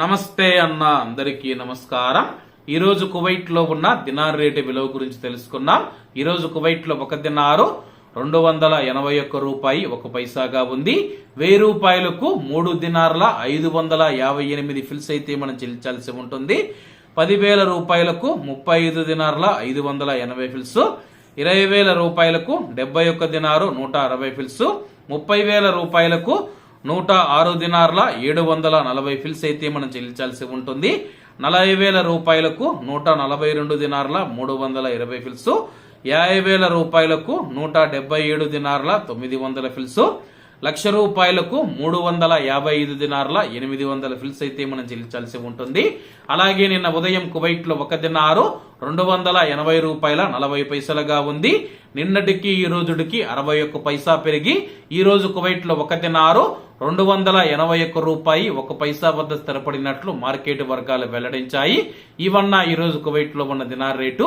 నమస్తే అన్న అందరికీ నమస్కారం. ఈరోజు కువైట్లో కువైట్లో ఉన్న దినార్ రేటు విలువ గురించి తెలుసుకున్నాం ఈరోజు కువైట్లో కువైట్లో ఒక దినారు రెండు వందల ఎనభై ఒక్క రూపాయి ఒక పైసాగా ఉంది. వెయ్యి రూపాయలకు మూడు దినార్ల ఐదు వందల యాభై ఎనిమిది ఫిల్స్ అయితే మనం చెల్లించాల్సి ఉంటుంది. పదివేల రూపాయలకు ముప్పై ఐదు దినార్ల ఐదు వందల ఎనభై ఫిల్స్. ఇరవై వేల రూపాయలకు డెబ్బై ఒక్క దినారు నూట అరవై ఫిల్స్. ముప్పై వేల రూపాయలకు నూట ఆరు దినార్ల ఏడు వందల నలభై ఫిల్స్ అయితే మనం చెల్లించాల్సి ఉంటుంది. నలభై వేల రూపాయలకు నూట నలభై రెండు దినార్ల మూడు వందల ఇరవై ఫిల్స్. యాభై వేల రూపాయలకు నూట డెబ్బై ఏడు దినార్ల తొమ్మిది వందల ఫిల్స్. లక్ష రూపాయలకు మూడు వందల యాభై ఐదు దినార్ల ఎనిమిది వందల ఫిల్స్ అయితే మనం చెల్లించాల్సి ఉంటుంది. అలాగే నిన్న ఉదయం కువైట్లో ఒక దినారు రెండు వందల ఎనభై రూపాయల నలభై పైసలుగా ఉంది. నిన్నటికి ఈ రోజుడికి అరవై ఒక్క పైసా పెరిగి ఈ రోజు కువైట్లో ఒక దినారు రెండు వందల ఎనభై ఒక్క రూపాయి ఒక పైసా వద్ద స్థిరపడినట్లు మార్కెట్ వర్గాలు వెల్లడించాయి. ఇవన్న ఈ రోజు కువైట్లో ఉన్న దినార్ రేటు